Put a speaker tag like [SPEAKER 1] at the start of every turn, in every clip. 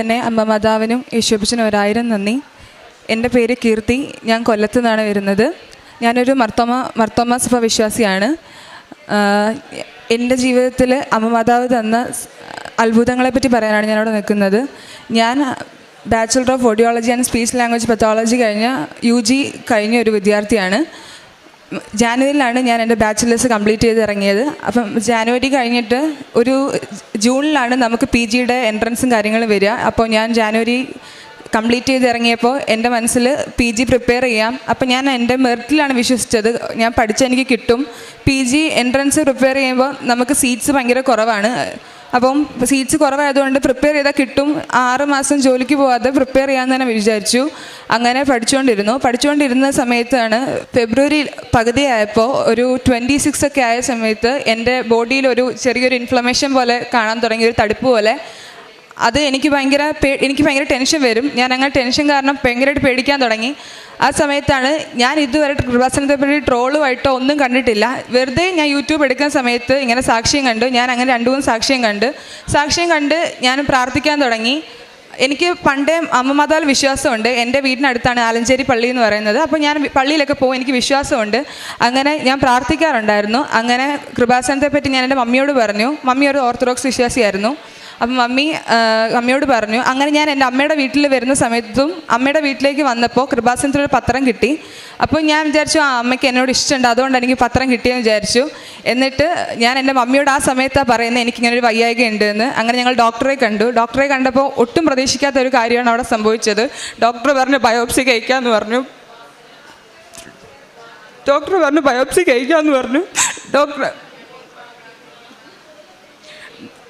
[SPEAKER 1] തന്നെ അമ്മ മാതാവിനും യേശുപ്പച്ചനും ഒരായിരം നന്ദി. എന്റെ പേര് കീർത്തി. ഞാൻ കൊല്ലത്തു നിന്നാണ് വരുന്നത്. ഞാനൊരു മർത്തോമ മർത്തോമ സഭ വിശ്വാസിയാണ് എന്റെ ജീവിതത്തിൽ അമ്മ മാതാവ് തന്ന അത്ഭുതങ്ങളെപ്പറ്റി പറയാനാണ് ഞാനിവിടെ നിൽക്കുന്നത്. ഞാൻ bachelor of audiology and speech language pathology കഴിഞ്ഞ യു ജി കഴിഞ്ഞ ഒരു വിദ്യാർത്ഥിയാണ്. ജാനുവരിയിലാണ് ഞാൻ എന്റെ ബാച്ചിലേഴ്സ് കംപ്ലീറ്റ് ചെയ്ത് ഇറങ്ങിയത്. അപ്പം ജാനുവരി കഴിഞ്ഞിട്ട് ഒരു ജൂണിലാണ് നമുക്ക് പി ജിയുടെ എൻട്രൻസും കാര്യങ്ങളും വരിക. അപ്പോൾ ഞാൻ ജാനുവരി കംപ്ലീറ്റ് ചെയ്ത് ഇറങ്ങിയപ്പോൾ എന്റെ മനസ്സിൽ പി ജി പ്രിപ്പയർ ചെയ്യാം. അപ്പോൾ ഞാൻ എന്റെ മെറിറ്റിലാണ് വിശ്വസിച്ചത്. ഞാൻ പഠിച്ച എനിക്ക് കിട്ടും. പി ജി എൻട്രൻസ് പ്രിപ്പയർ ചെയ്യുമ്പോൾ നമുക്ക് സീറ്റ്സ് ഭയങ്കര കുറവാണ്. അപ്പം സീറ്റ്സ് കുറവായതുകൊണ്ട് പ്രിപ്പയർ ചെയ്താൽ കിട്ടും. ആറ് മാസം ജോലിക്ക് പോകാതെ പ്രിപ്പയർ ചെയ്യാമെന്ന് തന്നെ വിചാരിച്ചു. അങ്ങനെ പഠിച്ചുകൊണ്ടിരുന്നു പഠിച്ചുകൊണ്ടിരുന്ന സമയത്താണ് ഫെബ്രുവരി പകുതി ആയപ്പോൾ ഒരു ട്വന്റി സിക്സ് ഒക്കെ ആയ സമയത്ത് എന്റെ ബോഡിയിൽ ഒരു ചെറിയൊരു ഇൻഫ്ലമേഷൻ പോലെ കാണാൻ തുടങ്ങി ഒരു തടുപ്പ് പോലെ. അത് എനിക്ക് ഭയങ്കര എനിക്ക് ഭയങ്കര ടെൻഷൻ വരും. ഞാൻ അങ്ങനെ ടെൻഷൻ കാരണം ഭയങ്കരമായിട്ട് പേടിക്കാൻ തുടങ്ങി. ആ സമയത്താണ് ഞാൻ ഇതുവരെ കൃപാസനത്തെ പറ്റി ട്രോളുമായിട്ടോ ഒന്നും കണ്ടിട്ടില്ല. വെറുതെ ഞാൻ യൂട്യൂബ് എടുക്കുന്ന സമയത്ത് ഇങ്ങനെ സാക്ഷ്യം കണ്ടു ഞാൻ അങ്ങനെ രണ്ടു മൂന്ന് സാക്ഷ്യം കണ്ട് സാക്ഷ്യം കണ്ട് ഞാൻ പ്രാർത്ഥിക്കാൻ തുടങ്ങി. എനിക്ക് പണ്ടേ അമ്മമാതാൽ വിശ്വാസമുണ്ട്. എന്റെ വീടിനടുത്താണ് ആലഞ്ചേരി പള്ളി എന്ന് പറയുന്നത്. അപ്പോൾ ഞാൻ പള്ളിയിലൊക്കെ പോകും എനിക്ക് വിശ്വാസമുണ്ട്. അങ്ങനെ ഞാൻ പ്രാർത്ഥിക്കാറുണ്ടായിരുന്നു. അങ്ങനെ കൃപാസനത്തെപ്പറ്റി ഞാൻ എന്റെ മമ്മിയോട് പറഞ്ഞു. മമ്മി ഒരു ഓർത്തഡോക്സ് വിശ്വാസിയായിരുന്നു. അപ്പം മമ്മി അമ്മയോട് പറഞ്ഞു അങ്ങനെ ഞാൻ എന്റെ അമ്മയുടെ വീട്ടിൽ വരുന്ന സമയത്തും അമ്മയുടെ വീട്ടിലേക്ക് വന്നപ്പോൾ കൃപാസനത്തിലൊരു പത്രം കിട്ടി. അപ്പോൾ ഞാൻ വിചാരിച്ചു ആ അമ്മയ്ക്ക് എന്നോട് ഇഷ്ടമുണ്ട് അതുകൊണ്ട് എനിക്ക് പത്രം കിട്ടിയെന്ന് വിചാരിച്ചു. എന്നിട്ട് ഞാൻ എന്റെ മമ്മിയോട് ആ സമയത്താണ് പറയുന്നത് എനിക്കിങ്ങനെ ഒരു വയ്യായിക ഉണ്ട് എന്ന്. അങ്ങനെ ഞങ്ങൾ ഡോക്ടറെ കണ്ടു. ഡോക്ടറെ കണ്ടപ്പോൾ ഒട്ടും പ്രതീക്ഷിക്കാത്ത ഒരു കാര്യമാണ് അവിടെ സംഭവിച്ചത്. ഡോക്ടർ പറഞ്ഞു ബയോപ്സി കഴിക്കാമെന്ന് പറഞ്ഞു. ഡോക്ടർ പറഞ്ഞു ബയോപ്സി കഴിക്കാമെന്ന് പറഞ്ഞു. ഡോക്ടർ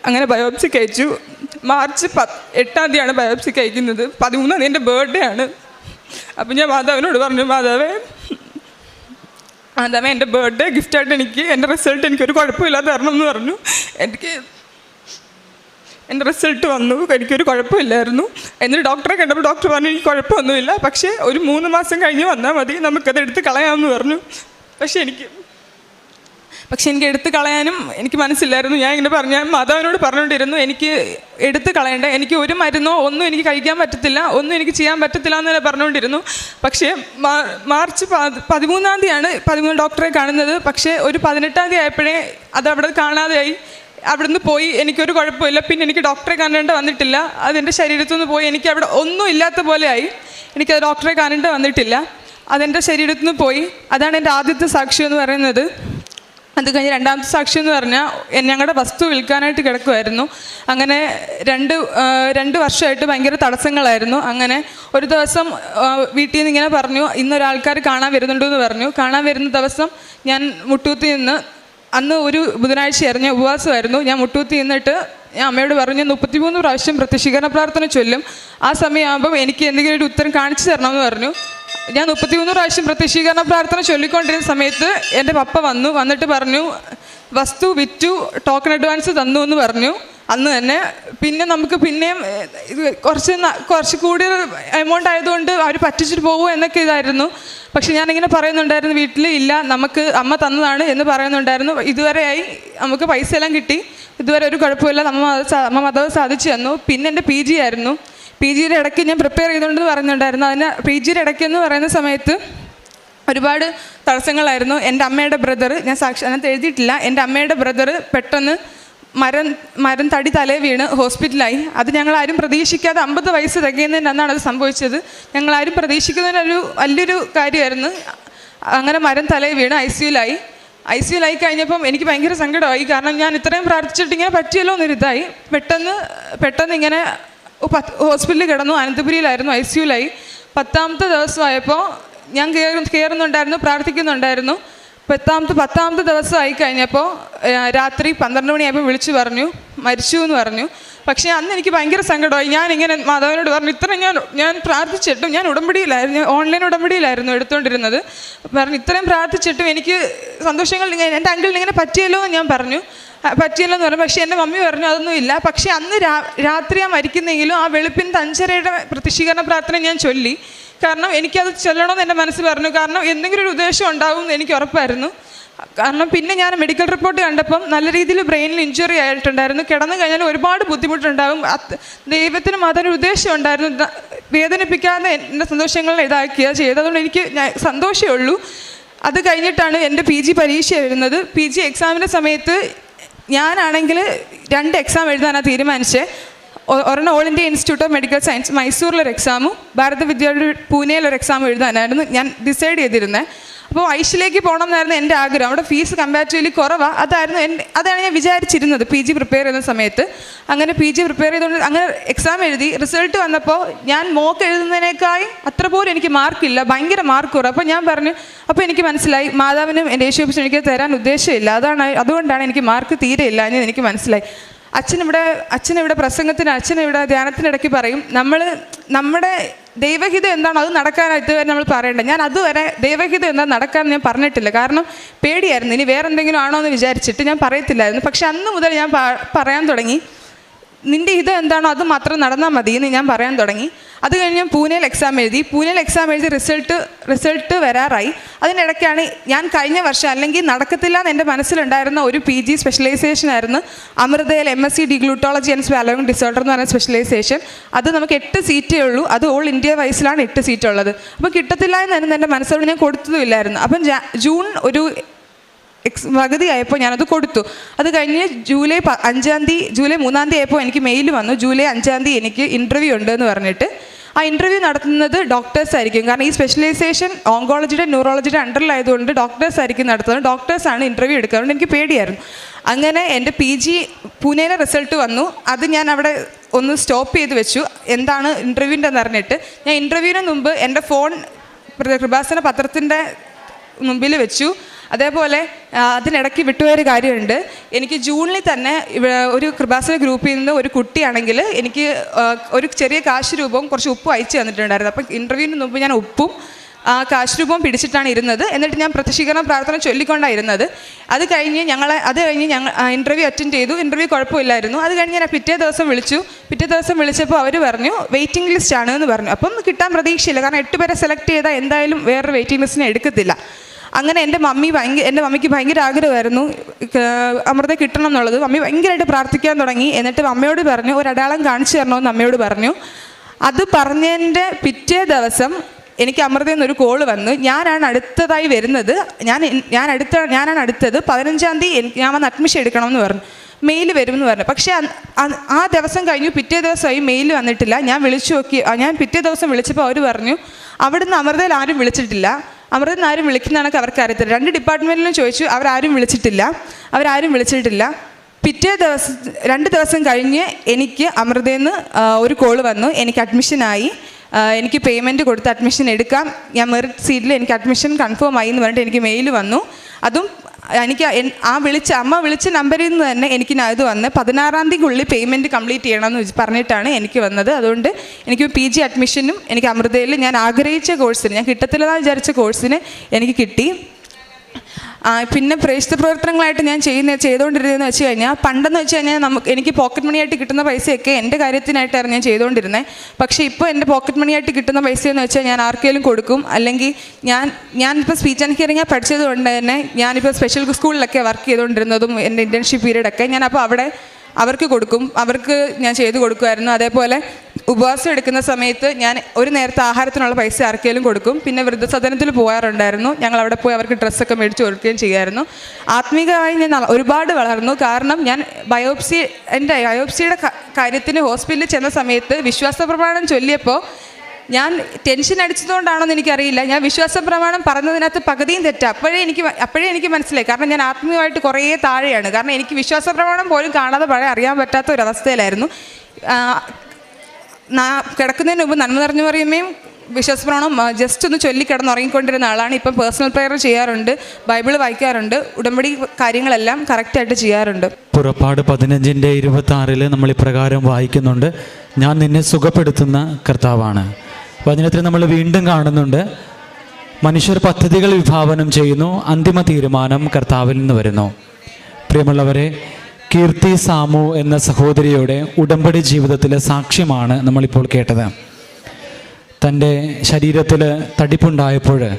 [SPEAKER 1] അങ്ങനെ ബയോപ്സി കഴിച്ചു. മാർച്ച് പത്ത് എട്ടാം തീയതിയാണ് ബയോപ്സി കഴിക്കുന്നത്. പതിമൂന്നാം തീയതി എന്റെ ബർത്ത്ഡേ ആണ്. അപ്പം ഞാൻ മാതാവിനോട് പറഞ്ഞു മാതാവേ മാതാവേ എന്റെ ബർത്ത്ഡേ ഗിഫ്റ്റായിട്ട് എനിക്ക് എന്റെ റിസൾട്ട് എനിക്കൊരു കുഴപ്പമില്ലാതെ തരണം എന്ന് പറഞ്ഞു. എനിക്ക് എന്റെ റിസൾട്ട് വന്നു എനിക്കൊരു കുഴപ്പമില്ലായിരുന്നു. എന്നിട്ട് ഡോക്ടറെ കണ്ടപ്പോൾ ഡോക്ടർ പറഞ്ഞു എനിക്ക് കുഴപ്പമൊന്നുമില്ല. പക്ഷേ ഒരു മൂന്ന് മാസം കഴിഞ്ഞ് വന്നാൽ മതി. നമുക്കത് എടുത്ത് കളയാമെന്ന് പറഞ്ഞു. പക്ഷേ എനിക്ക് പക്ഷെ എനിക്ക് എടുത്തു കളയാനും എനിക്ക് മനസ്സില്ലായിരുന്നു. ഞാൻ ഇങ്ങനെ പറഞ്ഞു ഞാൻ മാതാവിനോട് പറഞ്ഞുകൊണ്ടിരുന്നു എനിക്ക് എടുത്തു കളയണ്ട. എനിക്ക് ഒരു മരുന്നോ ഒന്നും എനിക്ക് കഴിക്കാൻ പറ്റത്തില്ല. ഒന്നും എനിക്ക് ചെയ്യാൻ പറ്റത്തില്ല എന്ന് തന്നെ പറഞ്ഞുകൊണ്ടിരുന്നു. പക്ഷേ മാർച്ച് പതിമൂന്നാം തീയതിയാണ് പതിമൂന്ന് ഡോക്ടറെ കാണുന്നത്. പക്ഷേ ഒരു പതിനെട്ടാം തീയതി ആയപ്പോഴേ അത് അവിടെ കാണാതെയായി. അവിടുന്ന് പോയി എനിക്കൊരു കുഴപ്പമില്ല. പിന്നെ എനിക്ക് ഡോക്ടറെ കാണേണ്ട വന്നിട്ടില്ല. അതെന്റെ ശരീരത്തു നിന്ന് പോയി. എനിക്ക് അവിടെ ഒന്നും ഇല്ലാത്ത പോലെയായി. എനിക്ക് ഡോക്ടറെ കാണേണ്ട വന്നിട്ടില്ല. അതെന്റെ ശരീരത്തു നിന്ന് പോയി. അതാണ് എന്റെ ആദ്യത്തെ സാക്ഷ്യം എന്ന് പറയുന്നത്. അത് കഴിഞ്ഞ് രണ്ടാമത്തെ സാക്ഷി എന്ന് പറഞ്ഞാൽ ഞങ്ങളുടെ വസ്തു വിൽക്കാനായിട്ട് കിടക്കുമായിരുന്നു അങ്ങനെ രണ്ട് രണ്ട് വർഷമായിട്ട് ഭയങ്കര തടസ്സങ്ങളായിരുന്നു. അങ്ങനെ ഒരു ദിവസം വീട്ടിൽ നിന്ന് ഇങ്ങനെ പറഞ്ഞു ഇന്നൊരാൾക്കാർ കാണാൻ വരുന്നുണ്ടെന്ന് പറഞ്ഞു. കാണാൻ വരുന്ന ദിവസം ഞാൻ മുട്ടൂത്തി നിന്ന് അന്ന് ഒരു ബുധനാഴ്ചയായിരുന്നു ഞാൻ ഉപവാസമായിരുന്നു. ഞാൻ മുട്ടൂത്തി നിന്നിട്ട് അമ്മയോട് പറഞ്ഞു മുപ്പത്തിമൂന്ന് പ്രാവശ്യം പ്രത്യക്ഷീകരണ പ്രാർത്ഥന ചൊല്ലും. ആ സമയമാകുമ്പം എനിക്ക് എന്തെങ്കിലും ഒരു ഉത്തരം കാണിച്ചു തരണമെന്ന് പറഞ്ഞു. ഞാൻ മുപ്പത്തിമൂന്ന് പ്രാവശ്യം പ്രത്യക്ഷീകരണ പ്രാർത്ഥന ചൊല്ലിക്കൊണ്ടിരുന്ന സമയത്ത് എന്റെ പപ്പ വന്നു. വന്നിട്ട് പറഞ്ഞു വസ്തു വിറ്റു ടോക്കൺ അഡ്വാൻസ് തന്നു എന്ന് പറഞ്ഞു. അന്ന് തന്നെ പിന്നെ നമുക്ക് പിന്നെയും ഇത് കുറച്ച് കുറച്ച് കൂടിയ എമൗണ്ട് ആയതുകൊണ്ട് അവർ പറ്റിച്ചിട്ട് പോകുമോ എന്നൊക്കെ ഇതായിരുന്നു. പക്ഷെ ഞാനിങ്ങനെ പറയുന്നുണ്ടായിരുന്നു വീട്ടിൽ ഇല്ല നമുക്ക് അമ്മ തന്നതാണ് എന്ന് പറയുന്നുണ്ടായിരുന്നു. ഇതുവരെയായി നമുക്ക് പൈസ എല്ലാം കിട്ടി. ഇതുവരെ ഒരു കുഴപ്പമില്ല. നമ്മ അമ്മ മതവ് സാധിച്ചു തന്നു. പിന്നെ എന്റെ പി ജി ആയിരുന്നു. പി ജിയുടെ ഇടയ്ക്ക് ഞാൻ പ്രിപ്പയർ ചെയ്തുകൊണ്ടെന്ന് പറഞ്ഞിട്ടുണ്ടായിരുന്നു. അതിന് പി ജിയുടെ ഇടയ്ക്ക് എന്ന് പറയുന്ന സമയത്ത് ഒരുപാട് തടസ്സങ്ങളായിരുന്നു. എന്റെ അമ്മയുടെ ബ്രദർ ഞാൻ സാക്ഷി അതിനകത്ത് എഴുതിയിട്ടില്ല. എന്റെ അമ്മയുടെ ബ്രദർ പെട്ടെന്ന് മരം മരം തടി തലേ വീണ് ഹോസ്പിറ്റലായി അത് ഞങ്ങളാരും പ്രതീക്ഷിക്കാതെ അമ്പത് വയസ്സ് തികയുന്നതിന് അന്നാണ് അത് സംഭവിച്ചത്. ഞങ്ങളാരും പ്രതീക്ഷിക്കുന്നതിനൊരു വലിയൊരു കാര്യമായിരുന്നു. അങ്ങനെ മരം തലേ വീണ് ഐ സിയുലായി ഐ സി യുലായി കഴിഞ്ഞപ്പം എനിക്ക് ഭയങ്കര സങ്കടമായി. കാരണം ഞാൻ ഇത്രയും പ്രാർത്ഥിച്ചിട്ട് ഇങ്ങനെ പറ്റിയല്ലോ എന്നൊരിതായി പെട്ടെന്ന് പെട്ടെന്ന് ഇങ്ങനെ ഹോസ്പിറ്റലിൽ കിടന്നു. അനന്തപുരിയിലായിരുന്നു ഐ സി യുലായി പത്താമത്തെ ദിവസമായപ്പോൾ ഞാൻ കയറി കയറുന്നുണ്ടായിരുന്നു പ്രാർത്ഥിക്കുന്നുണ്ടായിരുന്നു. പത്താമത്തെ പത്താമത്തെ ദിവസം ആയി കഴിഞ്ഞപ്പോൾ രാത്രി പന്ത്രണ്ട് മണിയായപ്പോൾ വിളിച്ചു പറഞ്ഞു മരിച്ചു എന്ന് പറഞ്ഞു. പക്ഷേ അന്ന് എനിക്ക് ഭയങ്കര സങ്കടമായി. ഞാൻ ഇങ്ങനെ മാധവനോട് പറഞ്ഞു ഇത്ര ഞാൻ ഞാൻ പ്രാർത്ഥിച്ചിട്ടും ഞാൻ ഉടമ്പടിയിലായിരുന്നു ഓൺലൈൻ ഉടമ്പടിയിലായിരുന്നു എടുത്തുകൊണ്ടിരുന്നത്. പറഞ്ഞു ഇത്രയും പ്രാർത്ഥിച്ചിട്ടും എനിക്ക് സന്തോഷങ്ങൾ എന്റെ അങ്കിളിന് ഇങ്ങനെ പറ്റിയല്ലോ എന്ന് ഞാൻ പറഞ്ഞു. പറ്റിയല്ലോ എന്ന് പറഞ്ഞു. പക്ഷേ എന്റെ മമ്മി പറഞ്ഞു അതൊന്നും ഇല്ല. പക്ഷേ അന്ന് രാ രാത്രി ആ മരിക്കുന്നെങ്കിലും ആ വെളുപ്പിൻ തഞ്ചരയുടെ പ്രതിഷ്ഠീകരണ പ്രാർത്ഥന ഞാൻ ചൊല്ലി. കാരണം എനിക്കത് ചൊല്ലണമെന്ന് എന്റെ മനസ്സ് പറഞ്ഞു. കാരണം എന്തെങ്കിലും ഒരു ഉദ്ദേശം ഉണ്ടാവും എന്ന് എനിക്ക് ഉറപ്പായിരുന്നു. കാരണം പിന്നെ ഞാൻ മെഡിക്കൽ റിപ്പോർട്ട് കണ്ടപ്പം നല്ല രീതിയിൽ ബ്രെയിനിൽ ഇഞ്ചുറി ആയിട്ടുണ്ടായിരുന്നു. കിടന്നു കഴിഞ്ഞാൽ ഒരുപാട് ബുദ്ധിമുട്ടുണ്ടാകും. ദൈവത്തിന് മാത്രം ഉദ്ദേശം ഉണ്ടായിരുന്നു. വേദനിപ്പിക്കാതെ എന്റെ സന്തോഷങ്ങൾ ഇതാക്കുക ചെയ്തതുകൊണ്ട് എനിക്ക് ഞാൻ സന്തോഷമേ ഉള്ളൂ. അത് കഴിഞ്ഞിട്ടാണ് എന്റെ പി ജി പരീക്ഷ വരുന്നത്. പി ജി എക്സാമിന്റെ സമയത്ത് ഞാനാണെങ്കിൽ രണ്ട് എക്സാം എഴുതാനാണ് തീരുമാനിച്ചത് ഒരെണ്ണം All India Institute of Medical Science മൈസൂരിലൊരു എക്സാമും ഭാരത വിദ്യാലയ പൂനെയിലൊരു എക്സാം എഴുതാനായിരുന്നു. ഞാൻ ഡിസൈഡ് ചെയ്തിരുന്നത് അപ്പോൾ ഐഷിലേക്ക് പോകണം എന്നായിരുന്നു എന്റെ ആഗ്രഹം. അവിടെ ഫീസ് കമ്പാരിറ്റീവ്ലി കുറവാണ് അതായിരുന്നു എന്റെ അതാണ് ഞാൻ വിചാരിച്ചിരുന്നത് പി ജി പ്രിപ്പയർ ചെയ്യുന്ന സമയത്ത്. അങ്ങനെ പി ജി പ്രിപ്പയർ ചെയ്തുകൊണ്ട് അങ്ങനെ എക്സാം എഴുതി. റിസൾട്ട് വന്നപ്പോൾ ഞാൻ മോക്ക് എഴുതുന്നതിനേക്കായി അത്ര പോലും എനിക്ക് മാർക്കില്ല ഭയങ്കര മാർക്ക് കുറവ്. അപ്പോൾ ഞാൻ പറഞ്ഞു അപ്പോൾ എനിക്ക് മനസ്സിലായി. മാതാവിനും എന്റെ യേശുപ്പിച്ചും എനിക്ക് തരാൻ ഉദ്ദേശമില്ല. അതാണ് അതുകൊണ്ടാണ് എനിക്ക് മാർക്ക് തീരെ ഇല്ല എന്ന് എനിക്ക് മനസ്സിലായി. അച്ഛനിവിടെ അച്ഛനിവിടെ പ്രസംഗത്തിന് അച്ഛനിവിടെ ധ്യാനത്തിനിടയ്ക്ക് പറയും നമ്മൾ നമ്മുടെ ദൈവഹിതം എന്താണ്? അത് നടക്കാനായിട്ട് ഇതുവരെ നമ്മൾ പറയേണ്ടത് ഞാൻ അതുവരെ ദൈവഹിതം എന്താ നടക്കാൻ ഞാൻ പറഞ്ഞിട്ടില്ല. കാരണം പേടിയായിരുന്നു. ഇനി വേറെ എന്തെങ്കിലും ആണോ എന്ന് വിചാരിച്ചിട്ട് ഞാൻ പറയത്തില്ലായിരുന്നു. പക്ഷെ അന്ന് മുതൽ ഞാൻ പറയാൻ തുടങ്ങി. നിന്റെ ഹിതം എന്താണോ അത് മാത്രം നടന്നാൽ മതി എന്ന് ഞാൻ പറയാൻ തുടങ്ങി. അത് കഴിഞ്ഞ് ഞാൻ പൂനെയിൽ എക്സാം എഴുതി. പൂനെയിൽ എക്സാം എഴുതി റിസൾട്ട് റിസൾട്ട് വരാറായി. അതിനിടയ്ക്കാണ് ഞാൻ കഴിഞ്ഞ വർഷം അല്ലെങ്കിൽ നടക്കത്തില്ല എന്ന് എന്റെ മനസ്സിലുണ്ടായിരുന്ന ഒരു പി ജി സ്പെഷ്യലൈസേഷൻ ആയിരുന്നു അമൃതയിൽ M S C deglutology and swallowing disorder എന്ന് പറയുന്ന സ്പെഷ്യലൈസേഷൻ അത് നമുക്ക് എട്ട് സീറ്റേ ഉള്ളൂ. അത് ഓൾ ഇന്ത്യ വൈസിലാണ് എട്ട് സീറ്റുള്ളത് അപ്പോൾ കിട്ടത്തില്ല എന്നായിരുന്നു എന്റെ മനസ്സോട് ഞാൻ കൊടുത്തതുമില്ലായിരുന്നു അപ്പം ജൂൺ ഒരു എക്സ് പകുതിയായപ്പോൾ ഞാനത് കൊടുത്തു. അത് കഴിഞ്ഞ് ജൂലൈ അഞ്ചാം തീയതി ജൂലൈ മൂന്നാം തീയതി ആയപ്പോൾ എനിക്ക് മെയിൽ വന്നു. ജൂലൈ അഞ്ചാം തീയതി എനിക്ക് ഇന്റർവ്യൂ ഉണ്ട് എന്ന് പറഞ്ഞിട്ട്. ആ ഇന്റർവ്യൂ നടത്തുന്നത് ഡോക്ടേഴ്സ് ആയിരിക്കും. കാരണം ഈ സ്പെഷ്യലൈസേഷൻ ഓങ്കോളജിയുടെ ന്യൂറോളജിയുടെ അണ്ടറിലായതുകൊണ്ട് ഡോക്ടേഴ്സ് ആയിരിക്കും നടത്തുന്നത്. ഡോക്ടേഴ്സാണ് ഇന്റർവ്യൂ എടുക്കുക. എനിക്ക് പേടിയായിരുന്നു. അങ്ങനെ എന്റെ പി ജി പൂനെയിലെ റിസൾട്ട് വന്നു. അത് ഞാൻ അവിടെ ഒന്ന് സ്റ്റോപ്പ് ചെയ്ത് വെച്ചു. എന്താണ് ഇന്റർവ്യൂന്റെ എന്ന് പറഞ്ഞിട്ട് ഞാൻ ഇന്റർവ്യൂവിന് മുമ്പ് എന്റെ ഫോൺ കൃപാസന പത്രത്തിന്റെ മുമ്പിൽ വെച്ചു. അതേപോലെ അതിനിടയ്ക്ക് വിട്ടുപോയൊരു കാര്യമുണ്ട്. എനിക്ക് ജൂണിൽ തന്നെ ഒരു കൃപാസന ഗ്രൂപ്പിൽ നിന്ന് ഒരു കുട്ടിയാണെങ്കിൽ എനിക്ക് ഒരു ചെറിയ കാശ് രൂപവും കുറച്ച് ഉപ്പും അയച്ചു തന്നിട്ടുണ്ടായിരുന്നു. അപ്പം ഇന്റർവ്യൂവിന് മുമ്പ് ഞാൻ ഉപ്പും ആ കാശ് രൂപവും പിടിച്ചിട്ടാണ് ഇരുന്നത്. എന്നിട്ട് ഞാൻ പ്രത്യക്ഷീകരണ പ്രാർത്ഥന ചൊല്ലിക്കൊണ്ടാണ് ഇരുന്നത്. അത് കഴിഞ്ഞ് ഞങ്ങളെ അത് കഴിഞ്ഞ് ഞങ്ങൾ ഇന്റർവ്യൂ അറ്റൻഡ് ചെയ്തു. ഇന്റർവ്യൂ കുഴപ്പമില്ലായിരുന്നു. അത് കഴിഞ്ഞ് ഞാൻ പിറ്റേ ദിവസം വിളിച്ചു. പിറ്റേ ദിവസം വിളിച്ചപ്പോൾ അവർ പറഞ്ഞു വെയിറ്റിംഗ് ലിസ്റ്റ് ആണ് എന്ന് പറഞ്ഞു. അപ്പം കിട്ടാൻ പ്രതീക്ഷയില്ല. കാരണം എട്ട് പേരെ സെലക്ട് ചെയ്താൽ എന്തായാലും വേറൊരു വെയിറ്റിംഗ് ലിസ്റ്റിനെ എടുക്കത്തില്ല. അങ്ങനെ എന്റെ മമ്മി ഭയങ്കര എന്റെ മമ്മിക്ക് ഭയങ്കര ആഗ്രഹമായിരുന്നു അമൃത കിട്ടണം എന്നുള്ളത്. മമ്മി ഭയങ്കരമായിട്ട് പ്രാർത്ഥിക്കാൻ തുടങ്ങി. എന്നിട്ട് അമ്മയോട് പറഞ്ഞു ഒരു അടയാളം കാണിച്ചു തരണമെന്ന് അമ്മയോട് പറഞ്ഞു. അത് പറഞ്ഞതിന്റെ പിറ്റേ ദിവസം എനിക്ക് അമൃതയിൽ നിന്നൊരു കോൾ വന്നു. ഞാനാണ് അടുത്തതായി വരുന്നത്. ഞാൻ ഞാൻ അടുത്ത ഞാനാണ് അടുത്തത്. പതിനഞ്ചാം തീയതി എനിക്ക് ഞാൻ വന്ന് അഡ്മിഷൻ എടുക്കണമെന്ന് പറഞ്ഞു. മെയിൽ വരുമെന്ന് പറഞ്ഞു. പക്ഷേ ആ ദിവസം കഴിഞ്ഞു. പിറ്റേ ദിവസമായി മെയിൽ വന്നിട്ടില്ല. ഞാൻ വിളിച്ചു നോക്കി ഞാൻ പിറ്റേ ദിവസം വിളിച്ചപ്പോൾ അവർ പറഞ്ഞു അവിടുന്ന് അമൃതയിൽ ആരും വിളിച്ചിട്ടില്ല. നിന്ന് ആരും വിളിക്കുന്ന കണക്ക് അവർക്ക് അറിയത്തില്ല. രണ്ട് ഡിപ്പാർട്ട്മെന്റിലും ചോദിച്ചു അവരാരും വിളിച്ചിട്ടില്ല. അവരാരും വിളിച്ചിട്ടില്ല. പിറ്റേ ദിവസം രണ്ട് ദിവസം കഴിഞ്ഞ് എനിക്ക് അമൃതയിൽ ഒരു കോൾ വന്നു. എനിക്ക് അഡ്മിഷനായി എനിക്ക് പേയ്മെന്റ് കൊടുത്ത് അഡ്മിഷൻ എടുക്കാം. ഞാൻ മെറിറ്റ് സീറ്റിൽ എനിക്ക് അഡ്മിഷൻ കൺഫേം ആയി എന്ന് പറഞ്ഞിട്ട് എനിക്ക് മെയിൽ വന്നു. അതും എനിക്ക് ആ വിളിച്ച അമ്മ വിളിച്ച നമ്പറിൽ നിന്ന് തന്നെ എനിക്ക് ഇത് വന്ന് പതിനാറാം തീയതിക്കുള്ളിൽ പേയ്മെന്റ് കംപ്ലീറ്റ് ചെയ്യണമെന്ന് പറഞ്ഞിട്ടാണ് എനിക്ക് വന്നത്. അതുകൊണ്ട് എനിക്ക് പി ജി അഡ്മിഷനും എനിക്ക് അമൃതയിൽ ഞാൻ ആഗ്രഹിച്ച കോഴ്സിന് ഞാൻ കിട്ടത്തില്ലെന്ന് വിചാരിച്ച കോഴ്സിന് എനിക്ക് കിട്ടി. പിന്നെ പ്രേക്ഷിത പ്രവർത്തനങ്ങളായിട്ട് ഞാൻ ചെയ്യുന്ന ചെയ്തുകൊണ്ടിരുന്നതെന്ന് വെച്ച് കഴിഞ്ഞാൽ പണ്ടെന്ന് വെച്ച് കഴിഞ്ഞാൽ നമുക്ക് എനിക്ക് പോക്കറ്റ് മണിയായിട്ട് കിട്ടുന്ന പൈസയൊക്കെ എന്റെ കാര്യത്തിനായിട്ടായിരുന്നു ഞാൻ ചെയ്തുകൊണ്ടിരുന്നത് പക്ഷേ ഇപ്പോൾ എന്റെ പോക്കറ്റ് മണിയായിട്ട് കിട്ടുന്ന പൈസ എന്ന് വെച്ചാൽ ഞാൻ ആർക്കെങ്കിലും കൊടുക്കും. അല്ലെങ്കിൽ ഞാൻ ഞാനിപ്പോൾ സ്പീച്ച് ആൻഡ് ഹിയറിംഗ് പഠിച്ചത് കൊണ്ട് തന്നെ ഞാനിപ്പോൾ സ്പെഷ്യൽ സ്കൂളിലൊക്കെ വർക്ക് ചെയ്തുകൊണ്ടിരുന്നതും എന്റെ ഇന്റേൺഷിപ്പ് പീരീഡൊക്കെ ഞാൻ അപ്പോൾ അവിടെ അവർക്ക് കൊടുക്കും. അവർക്ക് ഞാൻ ചെയ്തു കൊടുക്കുമായിരുന്നു. അതേപോലെ ഉപവാസം എടുക്കുന്ന സമയത്ത് ഞാൻ ഒരു നേരത്തെ ആഹാരത്തിനുള്ള പൈസ ആർക്കെങ്കിലും കൊടുക്കും. പിന്നെ വൃദ്ധസദനത്തിൽ പോകാറുണ്ടായിരുന്നു. ഞങ്ങൾ അവിടെ പോയി അവർക്ക് ഡ്രസ്സൊക്കെ മേടിച്ച് കൊടുക്കുകയും ചെയ്യുമായിരുന്നു ആത്മീകമായി ഞാൻ ഒരുപാട് വളർന്നു. കാരണം ഞാൻ ബയോപ്സി എന്റെ ബയോപ്സിയുടെ കാര്യത്തിന് ഹോസ്പിറ്റലിൽ ചെന്ന സമയത്ത് വിശ്വാസ പ്രമാണം ചൊല്ലിയപ്പോൾ ഞാൻ ടെൻഷൻ അടിച്ചതുകൊണ്ടാണോന്ന് എനിക്കറിയില്ല. ഞാൻ വിശ്വാസ പ്രമാണം പറഞ്ഞതിനകത്ത് പകുതിയും തെറ്റാ. അപ്പോഴേ എനിക്ക് അപ്പോഴേ എനിക്ക് മനസ്സിലായി. കാരണം ഞാൻ ആത്മീയമായിട്ട് കുറേ താഴെയാണ്. കാരണം എനിക്ക് വിശ്വാസ പ്രമാണം പോലും കാണാതെ പഴയ അറിയാൻ പറ്റാത്ത ഒരു അവസ്ഥയിലായിരുന്നു. ആ, നാ- കിടക്കുന്നതിന് മുമ്പ് നന്മ നിറഞ്ഞു പറയുമ്പോൾ വിശ്വാസപ്രമാണം ജസ്റ്റ് ഒന്ന് ചൊല്ലി കിടന്നുറങ്ങിക്കൊണ്ടിരുന്ന ആളാണ്. ഇപ്പം പേഴ്സണൽ പ്രെയർ ചെയ്യാറുണ്ട് ബൈബിൾ വായിക്കാറുണ്ട് ഉടമ്പടി കാര്യങ്ങളെല്ലാം കറക്റ്റായിട്ട് ചെയ്യാറുണ്ട്.
[SPEAKER 2] പുറപ്പാട് പതിനഞ്ചിന്റെ ഇരുപത്തി ആറിൽ നമ്മൾ ഇപ്രകാരം വായിക്കുന്നുണ്ട് ഞാൻ നിന്നെ സുഖപ്പെടുത്തുന്ന കർത്താവാണ്. വചനത്തിൽ നമ്മൾ വീണ്ടും കാണുന്നുണ്ട് മനുഷ്യർ പദ്ധതികൾ വിഭാവനം ചെയ്യുന്നു അന്തിമ തീരുമാനം കർത്താവിൽ നിന്ന് വരുന്നു. പ്രിയമുള്ളവരെ കീർത്തി സാമു എന്ന സഹോദരിയുടെ ഉടമ്പടി ജീവിതത്തിലെ സാക്ഷ്യമാണ് നമ്മളിപ്പോൾ കേട്ടത്. തന്റെ ശരീരത്തിൽ തടിപ്പുണ്ടായപ്പോൾ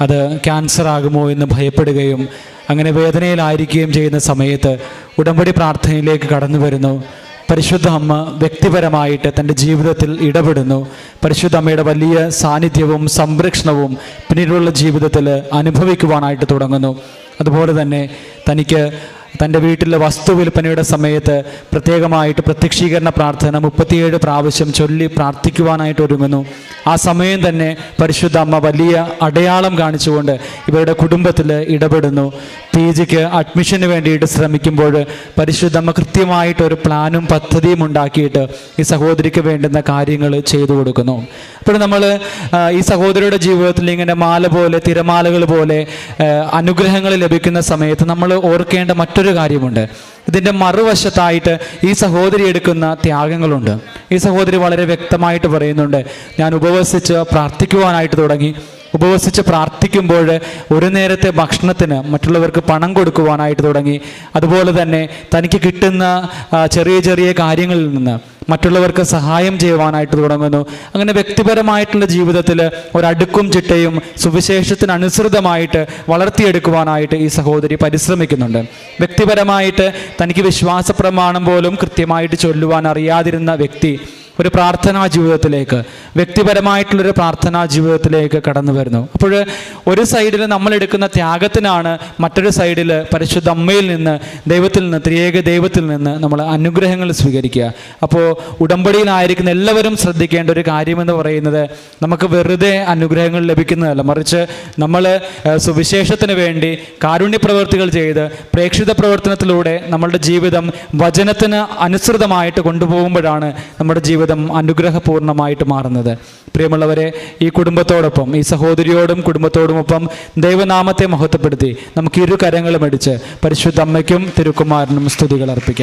[SPEAKER 2] അത് ക്യാൻസർ ആകുമോ എന്ന് ഭയപ്പെടുകയും അങ്ങനെ വേദനയിലായിരിക്കുകയും ചെയ്യുന്ന സമയത്ത് ഉടമ്പടി പ്രാർത്ഥനയിലേക്ക് കടന്നു വരുന്നു. പരിശുദ്ധ അമ്മ വ്യക്തിപരമായിട്ട് തന്റെ ജീവിതത്തിൽ ഇടപെടുന്നു. പരിശുദ്ധ അമ്മയുടെ വലിയ സാന്നിധ്യവും സംരക്ഷണവും പിന്നീടുള്ള ജീവിതത്തിൽ അനുഭവിക്കുവാനായിട്ട് തുടങ്ങുന്നു. അതുപോലെ തന്നെ തനിക്ക് തന്റെ വീട്ടിലെ വസ്തു വിൽപ്പനയുടെ സമയത്ത് പ്രത്യേകമായിട്ട് പ്രത്യക്ഷീകരണ പ്രാർത്ഥന മുപ്പത്തിയേഴ് പ്രാവശ്യം ചൊല്ലി പ്രാർത്ഥിക്കുവാനായിട്ട് ഒരുങ്ങുന്നു. ആ സമയം തന്നെ പരിശുദ്ധ അമ്മ വലിയ അടയാളം കാണിച്ചുകൊണ്ട് ഇവരുടെ കുടുംബത്തിൽ ഇടപെടുന്നു. പി ജിക്ക് അഡ്മിഷന് വേണ്ടിയിട്ട് ശ്രമിക്കുമ്പോൾ പരിശുദ്ധ അമ്മ കൃത്യമായിട്ട് ഒരു പ്ലാനും പദ്ധതിയും ഉണ്ടാക്കിയിട്ട് ഈ സഹോദരിക്ക് വേണ്ടുന്ന കാര്യങ്ങൾ ചെയ്തു കൊടുക്കുന്നു. അപ്പോൾ നമ്മൾ ഈ സഹോദരിയുടെ ജീവിതത്തിൽ ഇങ്ങനെ മാല പോലെ തിരമാലകൾ പോലെ അനുഗ്രഹങ്ങൾ ലഭിക്കുന്ന സമയത്ത് നമ്മൾ ഓർക്കേണ്ട മറ്റൊരു കാര്യമുണ്ട്. ഇതിന്റെ മറുവശത്തായിട്ട് ഈ സഹോദരി എടുക്കുന്ന ത്യാഗങ്ങളുണ്ട്. ഈ സഹോദരി വളരെ വ്യക്തമായിട്ട് പറയുന്നുണ്ട് ഞാൻ ഉപവസിച്ച് പ്രാർത്ഥിക്കുവാനായിട്ട് തുടങ്ങി. ഉപവസിച്ച് പ്രാർത്ഥിക്കുമ്പോൾ ഒരു നേരത്തെ ഭക്ഷണത്തിന് മറ്റുള്ളവർക്ക് പണം കൊടുക്കുവാനായിട്ട് തുടങ്ങി. അതുപോലെ തന്നെ തനിക്ക് കിട്ടുന്ന ചെറിയ ചെറിയ കാര്യങ്ങളിൽ നിന്ന് മറ്റുള്ളവർക്ക് സഹായം ചെയ്യുവാനായിട്ട് തുടങ്ങുന്നു. അങ്ങനെ വ്യക്തിപരമായിട്ടുള്ള ജീവിതത്തിൽ ഒരടുക്കും ചിട്ടയും സുവിശേഷത്തിനനുസൃതമായിട്ട് വളർത്തിയെടുക്കുവാനായിട്ട് ഈ സഹോദരി പരിശ്രമിക്കുന്നുണ്ട്. വ്യക്തിപരമായിട്ട് തനിക്ക് വിശ്വാസ പ്രമാണം പോലും കൃത്യമായിട്ട് ചൊല്ലുവാൻ അറിയാതിരുന്ന വ്യക്തി ഒരു പ്രാർത്ഥനാ ജീവിതത്തിലേക്ക് വ്യക്തിപരമായിട്ടുള്ളൊരു പ്രാർത്ഥനാ ജീവിതത്തിലേക്ക് കടന്നു വരുന്നു. അപ്പോൾ ഒരു സൈഡിൽ നമ്മൾ എടുക്കുന്ന ത്യാഗത്തിനാണ് മറ്റൊരു സൈഡിൽ പരിശുദ്ധ അമ്മയിൽ നിന്ന് ദൈവത്തിൽ നിന്ന് ത്രിയേക ദൈവത്തിൽ നിന്ന് നമ്മൾ അനുഗ്രഹങ്ങൾ സ്വീകരിക്കുക. അപ്പോൾ ഉടമ്പടിയിലായിരിക്കുന്ന എല്ലാവരും ശ്രദ്ധിക്കേണ്ട ഒരു കാര്യമെന്ന് പറയുന്നത് നമുക്ക് വെറുതെ അനുഗ്രഹങ്ങൾ ലഭിക്കുന്നതല്ല. മറിച്ച് നമ്മൾ സുവിശേഷത്തിന് വേണ്ടി കാരുണ്യ പ്രവർത്തികൾ ചെയ്ത് പ്രേക്ഷിത പ്രവർത്തനത്തിലൂടെ നമ്മളുടെ ജീവിതം വചനത്തിന് അനുസൃതമായിട്ട് കൊണ്ടുപോകുമ്പോഴാണ് നമ്മുടെ ജീവിതം അനുഗ്രഹപൂർണമായിട്ട് മാറുന്നത്. പ്രിയമുള്ളവരെ ഈ കുടുംബത്തോടൊപ്പം ഈ സഹോദരിയോടും കുടുംബത്തോടുമൊപ്പം ദൈവനാമത്തെ മഹത്വപ്പെടുത്തി നമുക്ക് ഇരു കരങ്ങളും അടിച്ച് പരിശുദ്ധ അമ്മയ്ക്കും തിരുക്കുമാരനും സ്തുതികൾ അർപ്പിക്കാം.